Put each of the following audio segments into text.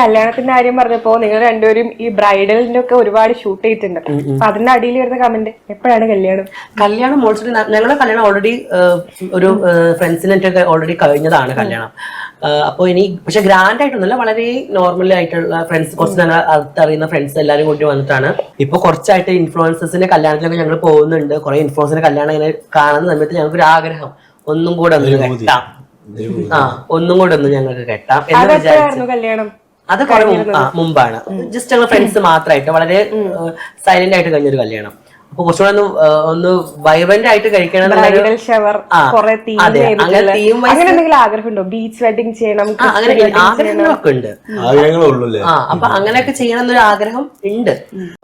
കല്യാണത്തിന്റെ കാര്യം പറഞ്ഞപ്പോ നിങ്ങൾ രണ്ടുപേരും ഈ ബ്രൈഡലിന്റെ ഒക്കെ ഒരുപാട് ഷൂട്ട് ചെയ്തിട്ടുണ്ട്. അപ്പൊ അതിന്റെ അടിയിൽ വരുന്ന കമന്റ് എപ്പോഴാണ് കല്യാണം? കല്യാണം മോൾസിന് ഞങ്ങളുടെ കല്യാണം ഓൾറെഡി ഒരു ഫ്രണ്ട്സിനൊക്കെ ഓൾറെഡി കഴിഞ്ഞതാണ് കല്യാണം. അപ്പോൾ ഇനി പക്ഷെ ഗ്രാൻഡ് ആയിട്ടൊന്നുമല്ല വളരെ നോർമൽ ആയിട്ടുള്ള ഫ്രണ്ട്സ് കുറച്ച് ഞങ്ങൾ അടുത്തറിയുന്ന ഫ്രണ്ട്സ് എല്ലാവരും കൂടി വന്നിട്ടാണ്. ഇപ്പൊ കുറച്ചായിട്ട് ഇൻഫ്ലുവൻസസിന്റെ കല്യാണത്തിലൊക്കെ ഞങ്ങൾ പോകുന്നുണ്ട്. കുറെ ഇൻഫ്ലുവൻസിന്റെ കല്യാണം ഇങ്ങനെ കാണുന്ന സമയത്ത് ഞങ്ങൾക്ക് ഒരു ആഗ്രഹം. ഒന്നും കൂടെ ഒന്ന് കെട്ടാം. ആ ഒന്നും കൂടെ ഒന്ന് ഞങ്ങൾക്ക് കെട്ടാം എന്ന് വിചാരിച്ചു. കല്യാണം? അത് കുറെ മുമ്പാണ്. ജസ്റ്റ് ഞങ്ങൾ ഫ്രണ്ട്സ് മാത്രമായിട്ട് വളരെ സൈലന്റ് ആയിട്ട് കഴിഞ്ഞൊരു കല്യാണം. അപ്പൊ കുറച്ചുകൂടെ ഒന്ന് ഒന്ന് വൈബ്രന്റ് ആയിട്ട് കഴിക്കണം ബീച്ച് വെഡിങ് ചെയ്യണം ആ, അങ്ങനെ ആഗ്രഹങ്ങളൊക്കെ ഉണ്ട്. ആഗ്രഹങ്ങളേ ഉള്ളൂ അല്ലേ ആ അപ്പൊ അങ്ങനെയൊക്കെ ചെയ്യണം എന്നൊരു ആഗ്രഹം ഉണ്ട്.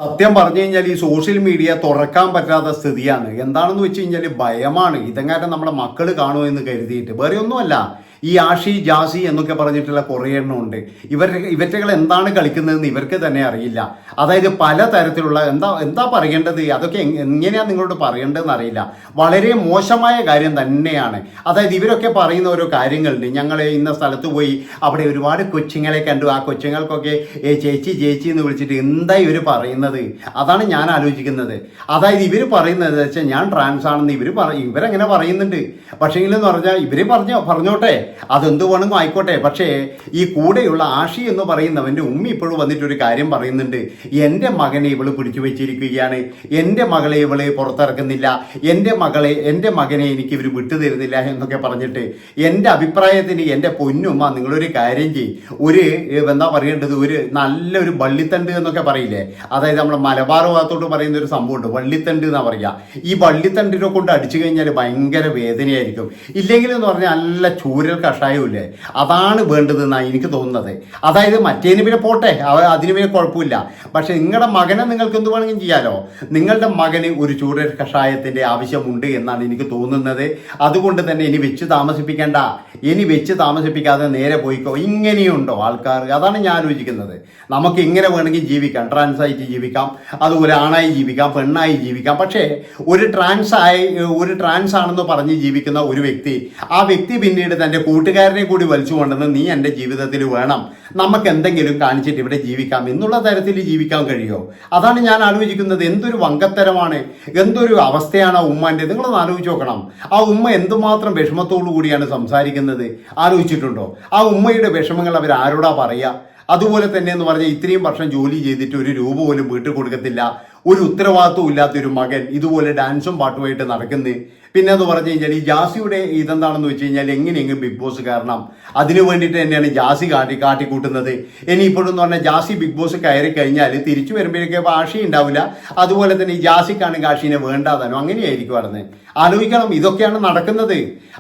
സത്യം പറഞ്ഞു കഴിഞ്ഞാൽ ഈ സോഷ്യൽ മീഡിയ തുറക്കാൻ പറ്റാത്ത സ്ഥിതിയാണ്. എന്താണെന്ന് വെച്ച് കഴിഞ്ഞാൽ ഭയമാണ്. ഇതെങ്ങാനും നമ്മുടെ മക്കൾ കാണുമോ എന്ന് കരുതിയിട്ട്. വേറെ ഒന്നുമല്ല. ഈ ആഷി ജാസി എന്നൊക്കെ പറഞ്ഞിട്ടുള്ള കുറേ എണ്ണം ഉണ്ട്. ഇവർ ഇവറ്റകൾ എന്താണ് കളിക്കുന്നതെന്ന് ഇവർക്ക് തന്നെ അറിയില്ല. അതായത് പല തരത്തിലുള്ള എന്താ എന്താ പറയേണ്ടത്? അതൊക്കെ എങ്ങനെയാണ് എങ്ങനെയാ നിങ്ങളോട് പറയേണ്ടതെന്ന് അറിയില്ല. വളരെ മോശമായ കാര്യം തന്നെയാണ്. അതായത് ഇവരൊക്കെ പറയുന്ന ഓരോ കാര്യങ്ങളുണ്ട്. ഞങ്ങൾ ഇന്ന സ്ഥലത്ത് പോയി അവിടെ ഒരുപാട് കൊച്ചുങ്ങളെ കണ്ടു. ആ കൊച്ചുങ്ങൾക്കൊക്കെ ഏ ചേച്ചി ചേച്ചി എന്ന് വിളിച്ചിട്ട് എന്താ ഇവർ പറയുന്നത്? അതാണ് ഞാൻ ആലോചിക്കുന്നത്. അതായത് ഇവർ പറയുന്നത് വെച്ചാൽ ഞാൻ ട്രാൻസ് ആണെന്ന് ഇവർ പറ ഇവരങ്ങനെ പറയുന്നുണ്ട്. പക്ഷേ എന്ന് പറഞ്ഞാൽ ഇവർ പറഞ്ഞോ പറഞ്ഞോട്ടെ. അതെന്ത് വേണമെങ്കിലും ആയിക്കോട്ടെ. പക്ഷേ ഈ കൂടെയുള്ള ആഷി എന്ന് പറയുന്നവന്റെ ഉമ്മി ഇപ്പോഴും വന്നിട്ടൊരു കാര്യം പറയുന്നുണ്ട്. എന്റെ മകനെ ഇവൾ പിടിച്ചു വെച്ചിരിക്കുകയാണ്. എന്റെ മകളെ ഇവൾ പുറത്തിറക്കുന്നില്ല. എന്റെ മകളെ എന്റെ മകനെ എനിക്ക് ഇവർ വിട്ടുതരുന്നില്ല എന്നൊക്കെ പറഞ്ഞിട്ട് എന്റെ അഭിപ്രായത്തിന് എന്റെ പൊന്നുമ്മ നിങ്ങളൊരു കാര്യം ചെയ്യും. ഒരു എന്താ പറയേണ്ടത്? ഒരു നല്ലൊരു വള്ളിത്തണ്ട് എന്നൊക്കെ പറയില്ലേ? അതായത് നമ്മൾ മലബാർ ഭാഗത്തോട്ട് പറയുന്ന ഒരു സംഭവമുണ്ട്. വള്ളിത്തണ്ട് എന്നാ പറയുക ഈ വള്ളിത്തണ്ടിനെ കൊണ്ട് അടിച്ചു കഴിഞ്ഞാൽ ഭയങ്കര വേദനയായിരിക്കും. ഇല്ലെങ്കിൽ എന്ന് പറഞ്ഞാൽ നല്ല ചൂരൽ കഷായമില്ലേ അതാണ് വേണ്ടതെന്നാണ് എനിക്ക് തോന്നുന്നത്. അതായത് മറ്റേന് പിന്നെ പോട്ടെ അതിന് പിന്നെ കുഴപ്പമില്ല. പക്ഷെ നിങ്ങളുടെ മകനെ നിങ്ങൾക്ക് എന്ത് വേണമെങ്കിലും ചെയ്യാലോ? നിങ്ങളുടെ മകന് ഒരു ചൂട് കഷായത്തിന്റെ ആവശ്യമുണ്ട് എന്നാണ് എനിക്ക് തോന്നുന്നത്. അതുകൊണ്ട് തന്നെ ഇനി വെച്ച് താമസിപ്പിക്കേണ്ട. ഇനി വെച്ച് താമസിപ്പിക്കാതെ നേരെ പോയിക്കോ. ഇങ്ങനെയുണ്ടോ ആൾക്കാർ? അതാണ് ഞാൻ ആലോചിക്കുന്നത്. നമുക്ക് ഇങ്ങനെ വേണമെങ്കിൽ ജീവിക്കാം. ട്രാൻസ് ആയിട്ട് ജീവിക്കാം. അതുപോലെ ആണായി ജീവിക്കാം പെണ്ണായി ജീവിക്കാം. പക്ഷേ ഒരു ട്രാൻസ് ആയി ഒരു ട്രാൻസ് ആണെന്ന് പറഞ്ഞ് ജീവിക്കുന്ന ഒരു വ്യക്തി ആ വ്യക്തി പിന്നീട് തന്റെ കൂട്ടുകാരനെ കൂടി വലിച്ചു കൊണ്ടുവന്ന് നീ എന്റെ ജീവിതത്തിൽ വേണം. നമുക്ക് എന്തെങ്കിലും കാണിച്ചിട്ട് ഇവിടെ ജീവിക്കാം. എന്നുള്ള തരത്തിൽ ജീവിക്കാൻ കഴിയുമോ? അതാണ് ഞാൻ ആലോചിക്കുന്നത്. എന്തൊരു വങ്കത്തരമാണ്. എന്തൊരു അവസ്ഥയാണ് ആ ഉമ്മാന്റെ? നിങ്ങളൊന്ന് ആലോചിച്ച് നോക്കണം. ആ ഉമ്മ എന്തുമാത്രം വിഷമത്തോടു കൂടിയാണ് സംസാരിക്കുന്നത്? ആലോചിച്ചിട്ടുണ്ടോ? ആ ഉമ്മയുടെ വിഷമങ്ങൾ അവർ ആരോടാ പറയുക അതുപോലെ തന്നെ എന്ന് പറഞ്ഞാൽ ഇത്രയും വർഷം ജോലി ചെയ്തിട്ട് ഒരു രൂപ പോലും വീട്ടിൽ കൊടുക്കത്തില്ല. ഒരു ഉത്തരവാദിത്വം ഇല്ലാത്തൊരു മകൻ ഇതുപോലെ ഡാൻസും പാട്ടുമായിട്ട് നടക്കുന്നു. പിന്നെ എന്ന് പറഞ്ഞു കഴിഞ്ഞാൽ ഈ ജാസിയുടെ ഇതെന്താണെന്ന് വെച്ച് കഴിഞ്ഞാൽ എങ്ങനെയെങ്കിലും ബിഗ് ബോസ് കാരണം അതിനു വേണ്ടിയിട്ട് തന്നെയാണ് ജാസി കാട്ടി കാട്ടിക്കൂട്ടുന്നത്. ഇനി ഇപ്പോഴെന്ന് പറഞ്ഞാൽ ജാസി ബിഗ് ബോസ് കയറി കഴിഞ്ഞാൽ തിരിച്ചു വരുമ്പോഴേക്കും ആഷി ഉണ്ടാവില്ല. അതുപോലെ തന്നെ ഈ ജാസിക്കാണെങ്കിൽ ആഷീനെ വേണ്ടാതാനോ അങ്ങനെയായിരിക്കും പറഞ്ഞത് ആലോചിക്കണം ഇതൊക്കെയാണ് നടക്കുന്നത്.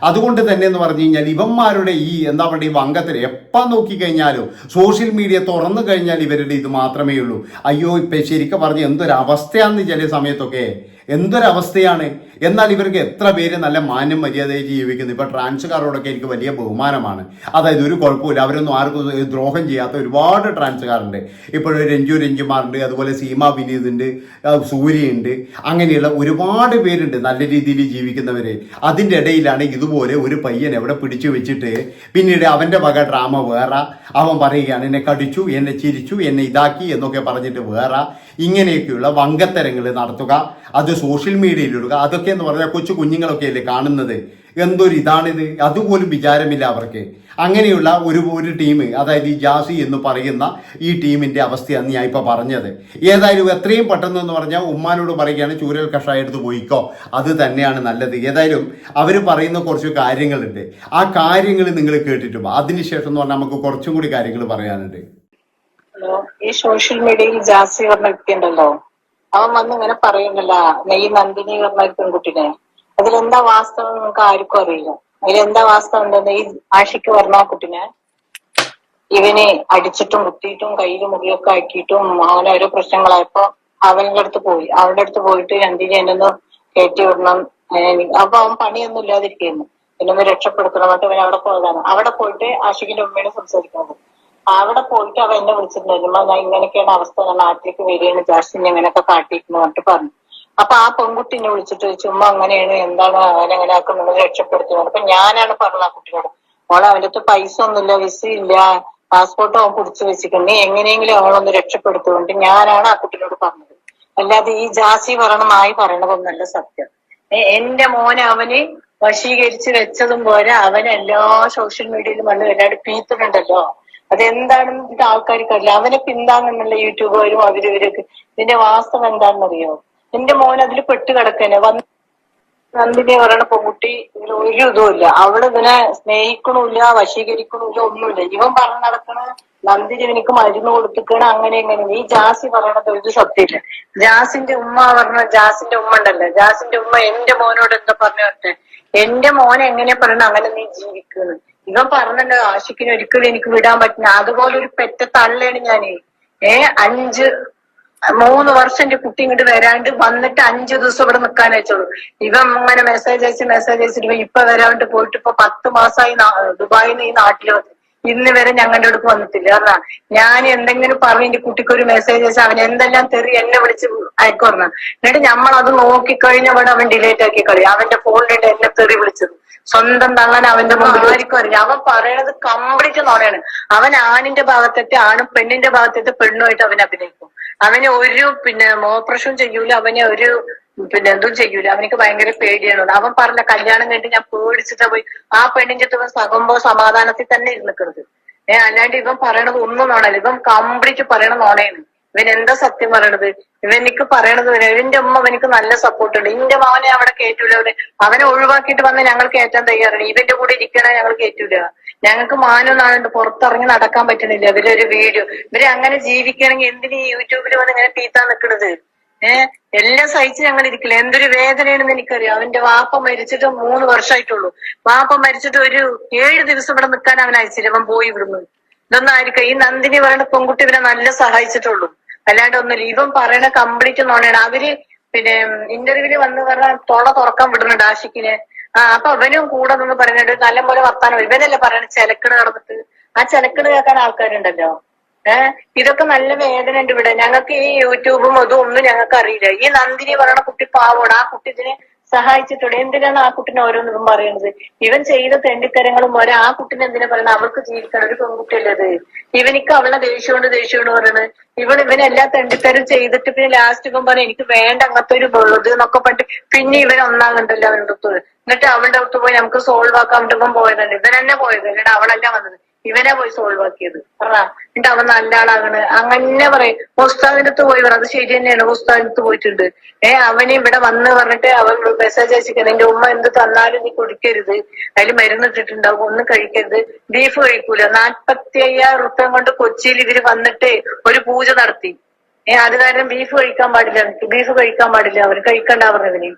അതുകൊണ്ട് തന്നെ എന്ന് പറഞ്ഞു കഴിഞ്ഞാൽ ഇവന്മാരുടെ ഈ എന്താ പറയുക ഈ വങ്കത്തിൽ എപ്പം നോക്കിക്കഴിഞ്ഞാലും സോഷ്യൽ മീഡിയ തുറന്നു കഴിഞ്ഞാൽ ഇവരുടെ ഇത് മാത്രമേ ഉള്ളൂ. അയ്യോ ഇപ്പം ശരിക്കും പറഞ്ഞ് എന്തൊരവസ്ഥയാണെന്ന് ചില സമയത്തൊക്കെ. എന്തൊരവസ്ഥയാണ്? എന്നാൽ ഇവർക്ക് എത്ര പേര് നല്ല മാന്യം മര്യാദയായി ജീവിക്കുന്നു? ഇപ്പൊ ട്രാൻസുകാരോടൊക്കെ എനിക്ക് വലിയ ബഹുമാനമാണ്. അതായത് ഒരു കുഴപ്പമില്ല. അവരൊന്നും ആർക്കും ദ്രോഹം ചെയ്യാത്ത ഒരുപാട് ട്രാൻസുകാരുണ്ട്. ഇപ്പോൾ രഞ്ജു രഞ്ജുമാറുണ്ട് അതുപോലെ സീമ ഉണ്ട് സൂര്യ ഉണ്ട് അങ്ങനെയുള്ള ഒരുപാട് പേരുണ്ട് നല്ല രീതിയിൽ ജീവിക്കുന്നവര്. അതിന്റെ ഇടയിലാണ് ഇതുപോലെ ഒരു പയ്യൻ എവിടെ പിടിച്ചു വെച്ചിട്ട് പിന്നീട് അവന്റെ വക ഡ്രാമ വേറെ. അവൻ പറയുകയാണ് എന്നെ കടിച്ചു എന്നെ ചിരിച്ചു എന്നെ ഇതാക്കി എന്നൊക്കെ പറഞ്ഞിട്ട് വേറെ. ഇങ്ങനെയൊക്കെയുള്ള വങ്കത്തരങ്ങൾ നടത്തുക. അത് സോഷ്യൽ മീഡിയയിലിടുക അതൊക്കെ എന്ന് പറഞ്ഞാൽ കൊച്ചു കുഞ്ഞുങ്ങളൊക്കെ അല്ലേ കാണുന്നത്? എന്തൊരു ഇതാണിത്? അതുപോലും വിചാരമില്ല അവർക്ക്. അങ്ങനെയുള്ള ഒരു ഒരു ടീം അതായത് ഈ ജാസി എന്ന് പറയുന്ന ഈ ടീമിന്റെ അവസ്ഥയാണ് ഞാൻ ഇപ്പോൾ പറഞ്ഞത്. ഏതായാലും എത്രയും പെട്ടെന്ന് എന്ന് പറഞ്ഞാൽ ഉമ്മാനോട് പറയുകയാണ് ചൂരൽ കഷായം എടുത്ത് പോയിക്കോ. അത് തന്നെയാണ് നല്ലത്. ഏതായാലും അവർ പറയുന്ന കുറച്ച് കാര്യങ്ങളുണ്ട്. ആ കാര്യങ്ങൾ നിങ്ങൾ കേട്ടിട്ടും അതിനുശേഷം എന്ന് പറഞ്ഞാൽ നമുക്ക് കുറച്ചും കൂടി കാര്യങ്ങൾ പറയാനുണ്ട്. ഈ സോഷ്യൽ മീഡിയയിൽ ജാസി പറഞ്ഞ വ്യക്തി ഉണ്ടല്ലോ. അവൻ വന്ന് ഇങ്ങനെ പറയുന്നില്ല നെയ് നന്ദിനി പറഞ്ഞ പെൺകുട്ടിനെ അതിലെന്താ വാസ്തവം നിങ്ങൾക്ക് ആർക്കും അറിയില്ല. അതിലെന്താ വാസ്തവം ഉണ്ടെന്ന് ഈ ആഷിക്ക് പറഞ്ഞ ആ കുട്ടിനെ ഇവനെ അടിച്ചിട്ടും കുത്തിയിട്ടും കയ്യിൽ മുറിയൊക്കെ ആക്കിയിട്ടും അങ്ങനെ ഓരോ പ്രശ്നങ്ങളായപ്പോ അവന്റെ അടുത്ത് പോയി. അവന്റെ അടുത്ത് പോയിട്ട് നന്ദിനി എന്നെ ഒന്ന് കയറ്റി വിടണം. അപ്പൊ അവൻ പണിയൊന്നും ഇല്ലാതിരിക്കുന്നു. എന്നെ ഒന്ന് രക്ഷപ്പെടുത്തണം. എന്നിട്ട് അവൻ അവിടെ പോയതാണ്. അവിടെ പോയിട്ട് ആഷിക്കിന്റെ ഉമ്മയോട് സംസാരിക്കുന്നത് അവിടെ പോയിട്ട് അവ എന്നെ വിളിച്ചിട്ടുണ്ടായിരുന്നു ഞാൻ ഇങ്ങനെയൊക്കെയാണ് അവസ്ഥ. നാട്ടിലേക്ക് വരികയാണ്. ജാസ്റ്റിനെ ഇങ്ങനെയൊക്കെ കാട്ടിയിരിക്കുന്നു പറഞ്ഞിട്ട് പറഞ്ഞു. അപ്പൊ ആ പെൺകുട്ടി എന്നെ വിളിച്ചിട്ട് ഉമ്മ അങ്ങനെയാണ്. എന്താണ് അവനെ അങ്ങനെ ആക്കുന്നത് രക്ഷപ്പെടുത്തുന്നത് അപ്പൊ ഞാനാണ് പറഞ്ഞത് ആ കുട്ടിയോട് മോളെ അവന്റെ അടുത്ത് പൈസ ഒന്നുമില്ല വിസ ഇല്ല. പാസ്പോർട്ട് അവൻ പിടിച്ചു വെച്ചിട്ടുണ്ട് നീ എങ്ങനെയെങ്കിലും അവളൊന്ന് രക്ഷപ്പെടുത്തുകൊണ്ട് ഞാനാണ് ആ കുട്ടിയോട് പറഞ്ഞത്. അല്ലാതെ ഈ ജാസി പറയണമായി പറയണതൊന്നല്ല സത്യം. എന്റെ മോനെ അവന് വശീകരിച്ച് വെച്ചതും പോരാ. അവൻ എല്ലാ സോഷ്യൽ മീഡിയയിലും വന്ന് എല്ലാവരും പീത്തുന്നുണ്ടല്ലോ. അതെന്താണെന്ന് ആൾക്കാർക്ക് അറിയില്ല അവനെ പിന്താങ്ങുന്നുള്ള യൂട്യൂബുകാരും അവർ ഇവരൊക്കെ. ഇതിന്റെ വാസ്തവം എന്താണെന്നറിയോ? എന്റെ മോൻ അതിൽ പെട്ട് കിടക്കനെ വന്ന് നന്ദിനി പറയണ പെൺകുട്ടി ഇതിന് ഒരു ഇതുമില്ല അവൾ ഇവനെ സ്നേഹിക്കണില്ല വശീകരിക്കണില്ല ഒന്നുമില്ല. ഇവൻ പറഞ്ഞു നടക്കണ നന്ദിനി എനിക്ക് മരുന്ന് കൊടുത്തിക്കണ അങ്ങനെ എങ്ങനെ ഈ ജാസി പറയണത് ഒരു സത്യമില്ല. ജാസിന്റെ ഉമ്മ പറഞ്ഞ ജാസിന്റെ ഉമ്മ ഉണ്ടല്ലോ. ജാസിന്റെ ഉമ്മ എന്റെ മോനോട് എന്താ പറഞ്ഞു പറഞ്ഞെ? എന്റെ മോൻ എങ്ങനെ പറയണ അങ്ങനെ നീ ജീവിക്കുന്നു ഇവൻ പറഞ്ഞല്ലോ ആഷിക്കിന് ഒരിക്കലും എനിക്ക് വിടാൻ പറ്റില്ല. അതുപോലെ ഒരു പെറ്റ തള്ളയാണ് ഞാൻ ഏ അഞ്ച് മൂന്ന് വർഷം എന്റെ കുട്ടി ഇങ്ങോട്ട് വരാണ്ട് വന്നിട്ട് അഞ്ചു ദിവസം ഇവിടെ നിൽക്കാൻ വെച്ചോളൂ. ഇവൻ ഇങ്ങനെ മെസ്സേജ് അയച്ച് മെസ്സേജ് അയച്ചിട്ട് ഇപ്പൊ വരാണ്ട് പോയിട്ട് ഇപ്പൊ പത്ത് മാസമായി ദുബായിൽ ഈ നാട്ടിൽ വന്ന്. ഇന്ന് വരെ ഞങ്ങളുടെ അടുത്ത് വന്നിട്ടില്ല. കാരണം ഞാൻ എന്തെങ്കിലും പറഞ്ഞു എന്റെ കുട്ടിക്ക് ഒരു മെസ്സേജ് അയച്ചാൽ അവൻ എന്തെല്ലാം തെറി എന്നെ വിളിച്ച് അയക്കുറഞ്ഞ എന്നിട്ട് നമ്മൾ അത് നോക്കിക്കഴിഞ്ഞ അവിടെ അവൻ ഡിലേറ്റ് ആക്കി കളി അവന്റെ ഫോണിലുണ്ട് എന്നെ തെറി വിളിച്ചത്. സ്വന്തം തള്ളൻ അവന്റെ മുമ്പിൽ ആയിരിക്കും അറിയില്ല അവൻ പറയണത് കംപ്ലീറ്റ് നോണയാണ് അവൻ ആണിന്റെ ഭാഗത്തെത്തി ആണും പെണ്ണിന്റെ ഭാഗത്തെത്തി പെണ്ണുമായിട്ട് അവൻ അഭിനയിക്കും. അവനെ ഒരു പിന്നെ മോപ്രഷവും ചെയ്യൂല അവനെ ഒരു പിന്നെ എന്തും ചെയ്യൂല. അവനക്ക് ഭയങ്കര പേടിയാണ്. അവൻ പറഞ്ഞ കല്യാണം കഴിഞ്ഞിട്ട് ഞാൻ പേടിച്ചിട്ടാ പോയി. ആ പെണ്ണിന്റെ അടുത്ത് സകുമ്പോ സമാധാനത്തിൽ തന്നെ ഇരുന്നിക്കരുത് ഏഹ് അല്ലാണ്ട് ഇവൻ പറയണത് ഒന്നും നോണല്ല. ഇവൻ കംപ്ലീറ്റ് പറയണ നോണയാണ് ഇവൻ എന്താ സത്യം പറയണത്? ഇവൻ എനിക്ക് പറയണത് ഇവന്റെ ഉമ്മ അവനിക്ക് നല്ല സപ്പോർട്ട് ഉണ്ട്. ഇന്റെ മോനെ അവിടെ കേറ്റൂല അവന്. അവനെ ഒഴിവാക്കിയിട്ട് വന്ന് ഞങ്ങൾ കയറ്റാൻ തയ്യാറാണ്. ഇവന്റെ കൂടെ ഇരിക്കണ ഞങ്ങൾ കേറ്റൂല. ഞങ്ങൾക്ക് മാനം നാളുണ്ട് പുറത്തിറങ്ങി നടക്കാൻ പറ്റണില്ല. ഇവരൊരു വീഡിയോ. ഇവരെ അങ്ങനെ ജീവിക്കണമെങ്കിൽ എന്തിനു യൂട്യൂബിൽ വന്ന് ഇങ്ങനെ തീത്താൻ നിൽക്കണത് ഏഹ് എല്ലാം സഹിച്ച് ഞങ്ങൾ ഇരിക്കില്ല. എന്തൊരു വേദനയാണെന്ന് എനിക്കറിയാം. അവന്റെ വാപ്പ മരിച്ചിട്ട് മൂന്ന് വർഷമായിട്ടുള്ളൂ. വാപ്പ മരിച്ചിട്ട് ഒരു ഏഴ് ദിവസം ഇവിടെ നിൽക്കാൻ അവൻ അയച്ചില്ല. അവൻ പോയി ഇവിടുന്ന്. ഇതൊന്നും ആയിരിക്കും ഈ നന്ദിനി പറയുന്ന പെൺകുട്ടി ഇവനെ നല്ല സഹായിച്ചിട്ടുള്ളൂ. അല്ലാണ്ട് ഒന്നുമില്ല. ഇവൻ പറയണ കംപ്ലീറ്റ് നോണയാണ് അവർ പിന്നെ ഇന്റർവ്യൂൽ വന്ന് പറഞ്ഞ തൊള തുറക്കാൻ വിടുന്നുണ്ട് ആഷിക്കിനെ ആ അപ്പൊ അവനും കൂടെ നിന്ന് പറയുന്നുണ്ട് നല്ലപോലെ വർത്താനം ഇവനല്ലേ പറയണ ചെലക്കട് നടന്നിട്ട്? ആ ചെലക്കട് കേൾക്കാൻ ആൾക്കാരുണ്ടല്ലോ. ഏഹ് ഇതൊക്കെ നല്ല വേദന ഉണ്ട് ഇവിടെ. ഞങ്ങൾക്ക് ഈ യൂട്യൂബും അതും ഒന്നും ഞങ്ങൾക്ക് അറിയില്ല. ഈ നന്ദിനി പറയണ കുട്ടി പാവോട്. ആ കുട്ടി ഇതിനെ സഹായിച്ചിട്ടുണ്ട്. എന്തിനാണ് ആ കുട്ടിനെ ഓരോന്നും പറയുന്നത്? ഇവൻ ചെയ്ത തെണ്ടിത്തരങ്ങളും ഓരോ ആ കുട്ടിനെ എന്തിനാ പറയുന്നത്? അവൾക്ക് ജീവിക്കണം ഒരു പെൺകുട്ടിയല്ലത് ഇവനിക്ക് അവളെ ദേഷ്യമുണ്ട് ദേഷ്യമുണ്ട് പറയണത് ഇവൻ ഇവനെല്ലാം തെണ്ടിത്തരം ചെയ്തിട്ട് പിന്നെ ലാസ്റ്റ് ഇവൻ പറഞ്ഞു എനിക്ക് വേണ്ട അങ്ങനത്തെ ഒരു ബോധ എന്നൊക്കെ പറഞ്ഞിട്ട് പിന്നെ ഇവൻ ഒന്നാകണ്ടല്ലോ അവന്റെ അടുത്ത് എന്നിട്ട് അവളുടെ അടുത്ത് പോയി നമുക്ക് സോൾവ് ആക്കാൻ വേണ്ടി ഇവൻ പോയതല്ലേ? ഇവൻ തന്നെ പോയത് എന്നിട്ട് അവളല്ല വന്നത്. ഇവനെ പോയി സോൾവ് ആക്കിയത്. പറ എന്നിട്ട് അവൻ നല്ല ആളാകണ് അങ്ങനെ പറയും. ഉസ്താദിന്റെ അടുത്ത് പോയി പറ അത് ശരി തന്നെയാണ്. ഉസ്താദിന്റെ അടുത്ത് പോയിട്ടുണ്ട്. ഏ അവന് ഇവിടെ വന്ന് പറഞ്ഞിട്ട് അവൻ മെസ്സേജ് അയച്ചിരിക്കുന്നത് എന്റെ ഉമ്മ എന്ത് തന്നാലും നീ കുടിക്കരുത്. അതിൽ മരുന്ന് ഇട്ടിട്ടുണ്ടാവും. ഒന്നും കഴിക്കരുത്. ബീഫ് കഴിക്കൂല. നാൽപ്പത്തി അയ്യായിരം റുപ്യം കൊണ്ട് കൊച്ചിയിൽ ഇവർ വന്നിട്ട് ഒരു പൂജ നടത്തി. ഏഹ് അത് കാരണം ബീഫ് കഴിക്കാൻ പാടില്ല. ബീഫ് കഴിക്കാൻ പാടില്ല. അവർ കഴിക്കണ്ട പറഞ്ഞതിന്.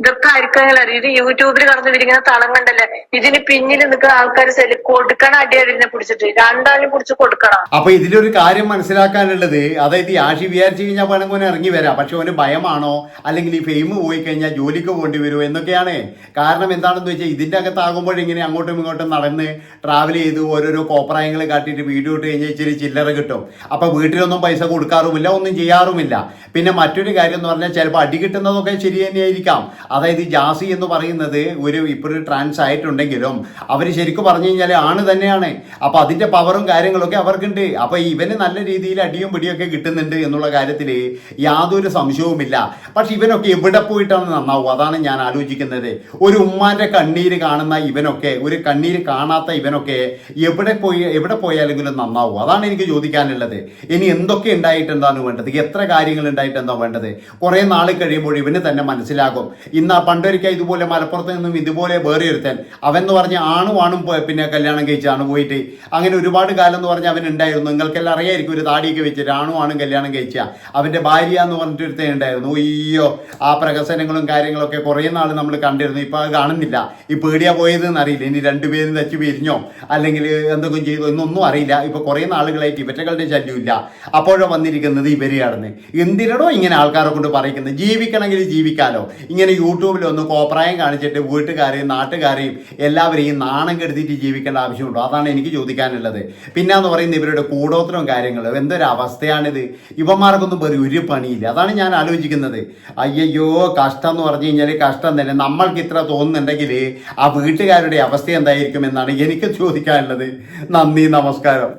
ഇതൊക്കെ ആർക്കെങ്കിലും അറിയാം ഇത് യൂട്യൂബിൽ കടന്നു വിരിക്കുന്ന തളം കണ്ടല്ലേ? ഇതിന് പിന്നിൽ നിൽക്കുന്ന ആൾക്കാർ സെൽ കൊടുക്കണം അടി അതിനെ പിടിച്ചിട്ട്. രണ്ടാളും പിടിച്ച് കൊടുക്കണം. അപ്പൊ ഇതിലൊരു കാര്യം മനസ്സിലാക്കാനുള്ളത് അതായത് ആഷി വിചാരിച്ചു കഴിഞ്ഞാൽ വേണമെങ്കിൽ ഇറങ്ങി വരാം. പക്ഷെ ഓന് ഭയമാണോ? അല്ലെങ്കിൽ ഈ ഫെയിം പോയി കഴിഞ്ഞാൽ ജോലിക്ക് പോകേണ്ടി വരുമോ? എന്നൊക്കെയാണ്. കാരണം എന്താണെന്ന് വെച്ചാൽ ഇതിന്റെ അകത്താകുമ്പോൾ ഇങ്ങനെ അങ്ങോട്ടും ഇങ്ങോട്ടും നടന്ന് ട്രാവൽ ചെയ്ത് ഓരോരോ കോപ്രായങ്ങൾ കാട്ടിയിട്ട് വീഡിയോ ഇട്ട് കഴിഞ്ഞാൽ ഇച്ചിരി ചില്ലറ കിട്ടും. അപ്പൊ വീട്ടിലൊന്നും പൈസ കൊടുക്കാറുമില്ല ഒന്നും ചെയ്യാറുമില്ല. പിന്നെ മറ്റൊരു കാര്യം എന്ന് പറഞ്ഞാൽ ചിലപ്പോൾ അടി കിട്ടുന്നതൊക്കെ ശരി തന്നെയായിരിക്കാം. അതായത് ജാസി എന്ന് പറയുന്നത് ഒരു ഇപ്പോൾ ഒരു ട്രാൻസ് ആയിട്ടുണ്ടെങ്കിലും അവർ ശരിക്കും പറഞ്ഞു കഴിഞ്ഞാൽ ആണ് തന്നെയാണ്. അപ്പോൾ അതിന്റെ പവറും കാര്യങ്ങളൊക്കെ അവർക്കുണ്ട്. അപ്പോൾ ഇവന് നല്ല രീതിയിൽ അടിയും പിടിയൊക്കെ കിട്ടുന്നുണ്ട് എന്നുള്ള കാര്യത്തിൽ യാതൊരു സംശയവുമില്ല. പക്ഷെ ഇവനൊക്കെ എവിടെ പോയിട്ടാണ് നന്നാവും അതാണ് ഞാൻ ആലോചിക്കുന്നത്. ഒരു ഉമ്മാന്റെ കണ്ണീര് കാണുന്ന ഇവനൊക്കെ ഒരു കണ്ണീര് കാണാത്ത ഇവനൊക്കെ എവിടെ പോയി എവിടെ പോയാലെങ്കിലും നന്നാവും അതാണ് എനിക്ക് ചോദിക്കാനുള്ളത്. ഇനി എന്തൊക്കെ ഉണ്ടായിട്ടെന്താണ് വേണ്ടത്? എത്ര കാര്യങ്ങൾ ഉണ്ടായിട്ട് ഉണ്ടായിട്ടെന്താ വേണ്ടത്? കുറേ നാൾ കഴിയുമ്പോൾ ഇവന് തന്നെ മനസ്സിലാകും. ഇന്ന് പണ്ടൊരിക്കൽ ഇതുപോലെ മലപ്പുറത്ത് നിന്നും ഇതുപോലെ വേറെ ഒരുത്തൻ. അവൻ എന്ന് പറഞ്ഞ ആണും ആണും പിന്നെ കല്യാണം കഴിച്ചാണ് പോയിട്ട്. അങ്ങനെ ഒരുപാട് കാലം എന്ന് പറഞ്ഞാൽ അവൻ ഉണ്ടായിരുന്നു. നിങ്ങൾക്കെല്ലാം അറിയായിരിക്കും ഒരു താടിയൊക്കെ വെച്ചിട്ട് ആണും ആണും കല്യാണം കഴിച്ച. അവന്റെ ഭാര്യ എന്ന് പറഞ്ഞിട്ട് ഒരുത്തൻ ഉണ്ടായിരുന്നു. അയ്യോ ആ പ്രഹസനങ്ങളും കാര്യങ്ങളൊക്കെ കുറേ നാൾ നമ്മൾ കണ്ടിരുന്നു. ഇപ്പം അത് കാണുന്നില്ല. ഈ പേടിയാ പോയതെന്ന് അറിയില്ല. ഇനി രണ്ടുപേരും തച്ചു പിരിഞ്ഞോ? അല്ലെങ്കിൽ എന്തെങ്കിലും ചെയ്തോ എന്നൊന്നും അറിയില്ല. ഇപ്പം കുറേ നാളുകളായിട്ട് ഇവറ്റകളുടെ ശല്യമില്ല അപ്പോഴോ വന്നിരിക്കുന്നത് ഇവരെയാണെന്ന്. എന്തിനടോ ഇങ്ങനെ ആൾക്കാരെ കൊണ്ട് പറയിക്കുന്നത് ജീവിക്കണമെങ്കിൽ ജീവിക്കാലോ. ഇങ്ങനെ യൂട്യൂബിൽ ഒന്ന് കോപ്രായം കാണിച്ചിട്ട് വീട്ടുകാരെയും നാട്ടുകാരെയും എല്ലാവരെയും നാണം കെടുത്തിട്ട് ജീവിക്കേണ്ട ആവശ്യമുണ്ടോ? അതാണ് എനിക്ക് ചോദിക്കാനുള്ളത്. പിന്നെ എന്ന് പറയുന്നത് ഇവരുടെ കൂടോത്രവും കാര്യങ്ങളും എന്തൊരു അവസ്ഥയാണിത് ഇവന്മാർക്കൊന്നും വേറെ ഒരു പണിയില്ല. അതാണ് ഞാൻ ആലോചിക്കുന്നത്. അയ്യോ കഷ്ടം എന്ന് പറഞ്ഞു കഴിഞ്ഞാൽ കഷ്ടം തന്നെ. നമ്മൾക്ക് ഇത്ര തോന്നുന്നുണ്ടെങ്കിൽ ആ വീട്ടുകാരുടെ അവസ്ഥ എന്തായിരിക്കും എന്നാണ് എനിക്ക് ചോദിക്കാനുള്ളത്. നന്ദി നമസ്കാരം.